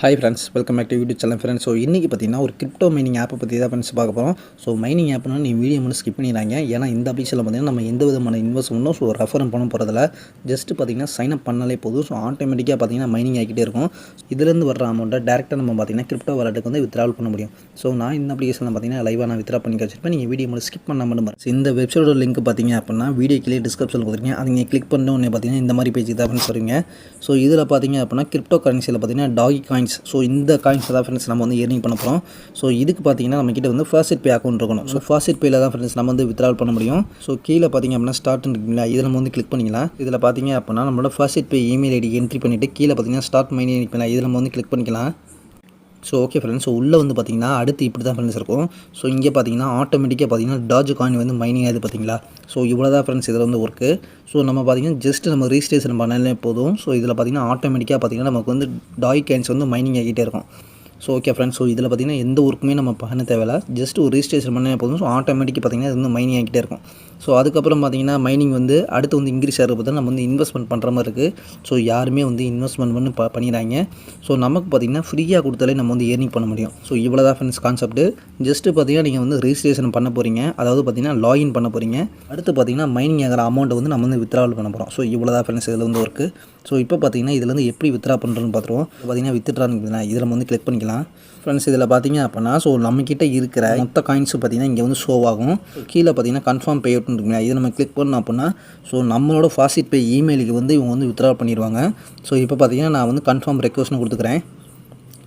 Hi friends welcome back to YouTube channel friends so இன்றைக்கி பார்த்தீங்கன்னா ஒரு கிரிப்டோ மைனிங் ஆப்பை பற்றி தான் ஃப்ரெண்ட்ஸ் பார்க்க போகிறோம் ஸோ மைனிங் ஆப்னா நீ வீடியோ மட்டும் ஸ்கிப் பண்ணிடுறாங்க ஏன்னா இந்த அப்ளிகேஷனில் பார்த்தீங்கன்னா நம்ம எந்த விதமான இன்வெஸ்ட்மெண்ட்டும் ஸோ ரெஃபரும் பண்ண போகிறதில்ல ஜஸ்ட் பார்த்தீங்கன்னா சைன் அப் பண்ணாலே போதும். ஸோ ஆட்டோமேட்டிக்காக பார்த்தீங்கன்னா மைனிங் ஆகிக்கிட்டே இருக்கும். இதுலேருந்து வர அமௌண்ட்டை டேரெக்டாக நம்ம பார்த்தீங்கன்னா கிரிப்டோ வாலெட்டுக்கு வந்து வித்ராவல் பண்ண முடியும். ஸோ நான் இந்த அப்ளிகேஷனில் பார்த்தீங்கன்னா லைவாக நான் வித்ரா பண்ணி வச்சிருப்பேன். நீங்கள் வீடியோ மட்டும் ஸ்கிப் பண்ண மட்டும் இந்த வெப்சைட்டோட லிங்க் பார்த்தீங்க அப்படின்னா வீடியோ கீழே டிஸ்கிரிப்ஷன் கொடுத்துருங்க அதை நீங்கள் கிளிக் பண்ண உடனே பார்த்தீங்கன்னா இந்த மாதிரி பேஜ் தான் ஃப்ரெண்ட்ஸ் வருவீங்க. ஸோ இதில் பார்த்தீங்க அப்படின்னா கிரிப்டோ கரன்சியில் பார்த்தீங்கன்னா டாகி காயின்ஸ் ஸோ இந்த காயின்ஸ் தான் ஃப்ரெண்ட்ஸ் நம்ம வந்து ஏர்னிங் பண்ண போகிறோம் ஸோ இதுக்கு பார்த்தீங்கன்னா நம்ம கிட்ட வந்து ஃபர்ஸ்ட் பே அக்கௌண்ட் இருக்கணும். ஸோ ஃபர்ஸ்ட் பேயில் தான் ஃப்ரெண்ட்ஸ் நம்ம வந்து வித்ரால் பண்ண முடியும். ஸோ கீழே பார்த்தீங்க அப்படின்னா ஸ்டார்ட் இருக்குங்களா இதில் நம்ம வந்து கிளிக் பண்ணிக்கலாம். இதில் பார்த்தீங்க அப்படின்னா நம்மளோட first pay email ID entry பண்ணிவிட்டு கீழே பார்த்தீங்கன்னா ஸ்டார்ட் மைனிங் பண்ணிக்கலாம் இதில் நம்ம வந்து கிளிக் பண்ணிக்கலாம். ஸோ ஓகே ஃப்ரெண்ட்ஸ் ஸோ உள்ளே வந்து பார்த்தீங்கன்னா அடுத்து இப்படி தான் ஃப்ரெண்ட்ஸ் இருக்கும். ஸோ இங்கே பார்த்தீங்கன்னா ஆட்டோமேட்டிக்காக பார்த்தீங்கன்னா டாஜ் காயின் வந்து மைனிங் ஆகுது பார்த்தீங்களா ஸோ இவ்வளோ தான் ஃப்ரெண்ட்ஸ் இதில் வந்து ஒர்க்கு ஸோ நம்ம பார்த்தீங்கன்னா ஜஸ்ட் நம்ம ரிஜிஸ்ட்ரேஷன் பண்ணாலே போதும். ஸோ இதில் பார்த்திங்கன்னா ஆட்டோமேட்டிக்காக பார்த்தீங்கன்னா நமக்கு வந்து டாய் காயின்ஸ் வந்து மைனிங் ஆகிட்டே இருக்கும். ஸோ ஓகே ஃப்ரெண்ட்ஸ் ஸோ இதில் பார்த்தீங்கன்னா எந்த ஒர்க்குமே நம்ம பண்ண தேவையில்ல. ஜஸ்ட் ஒரு ரிஜிஸ்ட்ரேஷன் பண்ணால் போதும். ஸோ ஆட்டோமேட்டிக்காக பார்த்தீங்கன்னா இது வந்து மைனிங் ஆகிட்டே இருக்கும். ஸோ அதுக்கப்புறம் பார்த்தீங்கன்னா மைனிங் வந்து அடுத்து வந்து இன்க்ரீஸ் ஆகிற பார்த்தா நம்ம வந்து இன்வெஸ்ட்மெண்ட் பண்ணுற மாதிரி இருக்குது ஸோ யாருமே வந்து இன்வெஸ்ட்மெண்ட் பண்ணி ப பண்ணிடுறாங்க ஸோ நமக்கு பார்த்தீங்கன்னா ஃப்ரீயாக கொடுத்தாலே நம்ம வந்து ஏர்னிங் பண்ண முடியும். ஸோ இவ்வளோ தான் ஃப்ரெண்ட்ஸ் கான்செப்ட் ஜஸ்ட்டு பார்த்தீங்கன்னா நீங்கள் வந்து ரிஜிஸ்ட்ரேஷன் பண்ண போகிறீங்க அதாவது பார்த்தீங்கன்னா லாகின் பண்ண போகிறீங்க அடுத்து பார்த்தீங்கன்னா மைனிங் ஆகிற அமௌண்ட்டை வந்து நம்ம வந்து வித்ராவல் பண்ண போகிறோம் ஸோ இவ்வளோ தான் ஃப்ரெண்ட்ஸ் இதில் வந்து ஒர்க்கு ஸோ இப்போ பார்த்தீங்கன்னா இதில் எப்படி வித்ரா பண்ணுறதுன்னு பார்த்துருவோம் பார்த்தீங்கன்னா வித்துட்றான்னு இதில் நம்ம வந்து கிளிக் பண்ணிக்கலாம். ஃப்ரெண்ட்ஸ் இதில் பார்த்தீங்க அப்படின்னா ஸோ நம்மக்கிட்ட இருக்கிற மொத்த காயின்ஸு பார்த்தீங்கன்னா இங்கே வந்து ஷோ ஆகும். கீழே பார்த்தீங்கன்னா கன்ஃபார்ம் பே அவுட்னு இருக்குங்களா இதை நம்ம கிளிக் பண்ணோம் அப்படின்னா ஸோ நம்மளோட ஃபாஸ்ட் பே இமெயிலுக்கு வந்து இவங்க வந்து வித்ரா பண்ணிடுவாங்க ஸோ இப்போ பார்த்தீங்கன்னா நான் வந்து கன்ஃபார்ம் ரெக்வஸ்ட்னு கொடுத்துக்கிறேன்.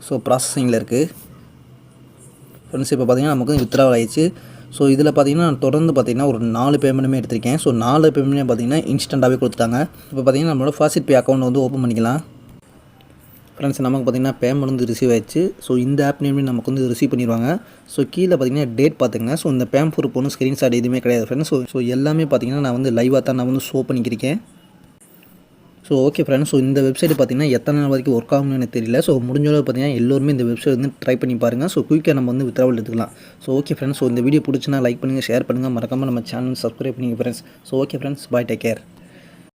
ஸோ ப்ராசஸிங்கில் இருக்குது ஃப்ரெண்ட்ஸ் இப்போ பார்த்தீங்கன்னா நமக்கு வித்ராவல் ஆயிடுச்சு. ஸோ இதில் பார்த்தீங்கன்னா நான் தொடர்ந்து பார்த்தீங்கன்னா ஒரு நாலு பேமெண்ட்டுமே எடுத்திருக்கேன். ஸோ நாலு பேமெண்ட்டுமே பார்த்தீங்கன்னா இன்ஸ்டண்ட்டாகவே கொடுத்துட்டாங்க. இப்போ பார்த்தீங்கன்னா நம்மளோட ஃபாஸ்ட் பே அக்கௌண்ட் வந்து ஓப்பன் பண்ணிக்கலாம். ஃப்ரெண்ட்ஸ் நமக்கு பார்த்தீங்கன்னா பேமெண்ட் வந்து ரிசீவ் ஆயிடுச்சு. ஸோ இந்த ஆப் நேம்லேயும் நமக்கு வந்து ரிசீவ் பண்ணிடுவாங்க. ஸோ கீழே பார்த்தீங்கன்னா டேட் பார்த்துங்க ஸோ இந்த பேம் ப்ரூஃப் ஒன்றும் ஸ்க்ரீன்ஷாட் எதுவுமே கிடையாது ஃப்ரெண்ட்ஸ் ஸோ ஸோ எல்லாமே பார்த்தீங்கன்னா நான் வந்து லைவாக தான் நான் வந்து ஷோ பண்ணிக்கிறேன் ஸோ ஓகே ஃப்ரெண்ட்ஸ் ஸோ இந்த வெப்சைட் பார்த்தீங்கன்னா எத்தனை நாள் வரைக்கும் ஒர்க் ஆகும்னு எனக்கு தெரியல. ஸோ முடிஞ்ச அளவு பார்த்தீங்கன்னா எல்லோருமே இந்த வெப்சைட் வந்து ட்ரை பண்ணி பாருங்கள் ஸோ குயிக்காக நம்ம வந்து வித்ராவல் எடுத்துக்கலாம். ஸோ ஓகே ஃப்ரெண்ட்ஸ் ஸோ இந்த வீடியோ பிடிச்சினா லைக் பண்ணுங்கள் ஷேர் பண்ணுங்கள் மறக்காமல் நம்ம சேனல் சப்ஸ்கிரைப் பண்ணிங்க friends so okay friends bye take care